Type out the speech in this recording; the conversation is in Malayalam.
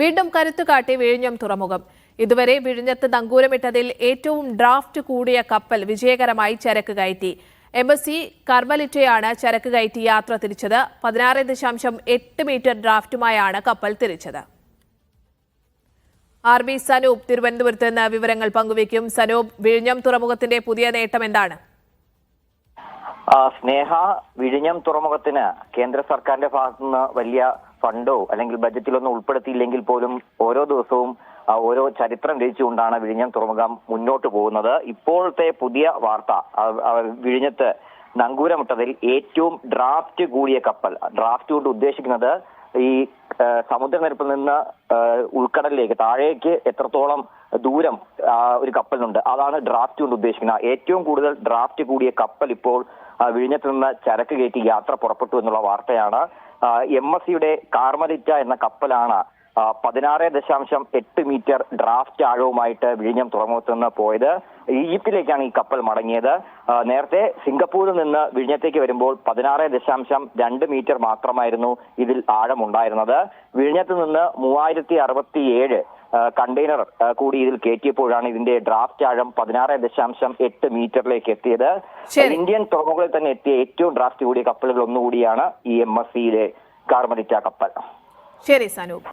വീണ്ടും കരുത്തു കാട്ടി വിഴിഞ്ഞം തുറമുഖം. ഇതുവരെ വിഴിഞ്ഞത്ത് നങ്കൂരമിട്ടതിൽ ഏറ്റവും ഡ്രാഫ്റ്റ് കൂടിയ കപ്പൽ വിജയകരമായി ചരക്ക് കയറ്റി. എം എസ് സി കർമ്മലിറ്റയാണ് ചരക്ക് കയറ്റി യാത്ര തിരിച്ചത്. പതിനാറ് ദശാംശം എട്ട് മീറ്റർ ഡ്രാഫ്റ്റുമായാണ് കപ്പൽ തിരിച്ചത്. ആർ ബി സനൂപ് തിരുവനന്തപുരത്ത് നിന്ന് വിവരങ്ങൾ പങ്കുവയ്ക്കും. സനൂപ് വിഴിഞ്ഞം തുറമുഖത്തിന്റെ പുതിയ നേട്ടം എന്താണ്? സ്നേഹ വിഴിഞ്ഞം തുറമുഖത്തിന് കേന്ദ്ര സർക്കാരിന്റെ ഭാഗത്തുനിന്ന് വലിയ ഫണ്ടോ അല്ലെങ്കിൽ ബജറ്റിലൊന്നും ഉൾപ്പെടുത്തിയില്ലെങ്കിൽ പോലും ഓരോ ദിവസവും ഓരോ ചരിത്രം രചിച്ചുകൊണ്ടാണ് വിഴിഞ്ഞം തുറമുഖം മുന്നോട്ട് പോകുന്നത്. ഇപ്പോഴത്തെ പുതിയ വാർത്ത വിഴിഞ്ഞത്ത് നങ്കൂരമിട്ടതിൽ ഏറ്റവും ഡ്രാഫ്റ്റ് കൂടിയ കപ്പൽ. ഡ്രാഫ്റ്റ് കൊണ്ട് ഉദ്ദേശിക്കുന്നത് ഈ സമുദ്രനിരപ്പിൽ നിന്ന് ഉൾക്കടലിലേക്ക് താഴേക്ക് എത്രത്തോളം ദൂരം ഒരു കപ്പലിനുണ്ട് അതാണ് ഡ്രാഫ്റ്റ് കൊണ്ട് ഉദ്ദേശിക്കുന്നത്. ഏറ്റവും കൂടുതൽ ഡ്രാഫ്റ്റ് കൂടിയ കപ്പൽ ഇപ്പോൾ വിഴിഞ്ഞത്ത് നിന്ന് ചരക്ക് കയറ്റി യാത്ര പുറപ്പെട്ടു എന്നുള്ള വാർത്തയാണ്. എം എസ് സിയുടെ കാർമലിറ്റ എന്ന കപ്പലാണ് പതിനാറ് ദശാംശം എട്ട് മീറ്റർ ഡ്രാഫ്റ്റ് ആഴവുമായിട്ട് വിഴിഞ്ഞം തുറമുഖത്ത് നിന്ന് പോയത്. ഈജിപ്തിലേക്കാണ് ഈ കപ്പൽ മടങ്ങിയത്. നേരത്തെ സിംഗപ്പൂരിൽ നിന്ന് വിഴിഞ്ഞത്തേക്ക് വരുമ്പോൾ പതിനാറ് ദശാംശം രണ്ട് മീറ്റർ മാത്രമായിരുന്നു ഇതിൽ ആഴമുണ്ടായിരുന്നത്. വിഴിഞ്ഞത്ത് നിന്ന് മൂവായിരത്തി അറുപത്തി ഏഴ് കണ്ടെയ്നർ കൂടി ഇതിൽ കയറ്റിയപ്പോഴാണ് ഇതിന്റെ ഡ്രാഫ്റ്റ് ആഴം പതിനാറ് ദശാംശം എട്ട് മീറ്ററിലേക്ക് എത്തിയത്. ഇന്ത്യൻ തുറമുകളിൽ തന്നെ എത്തിയ ഏറ്റവും ഡ്രാഫ്റ്റ് കൂടിയ കപ്പലുകൾ ഒന്നുകൂടിയാണ് ഈ എം എസ് സിയിലെ കാർമലിറ്റ കപ്പൽ. ശരി സനൂപ്.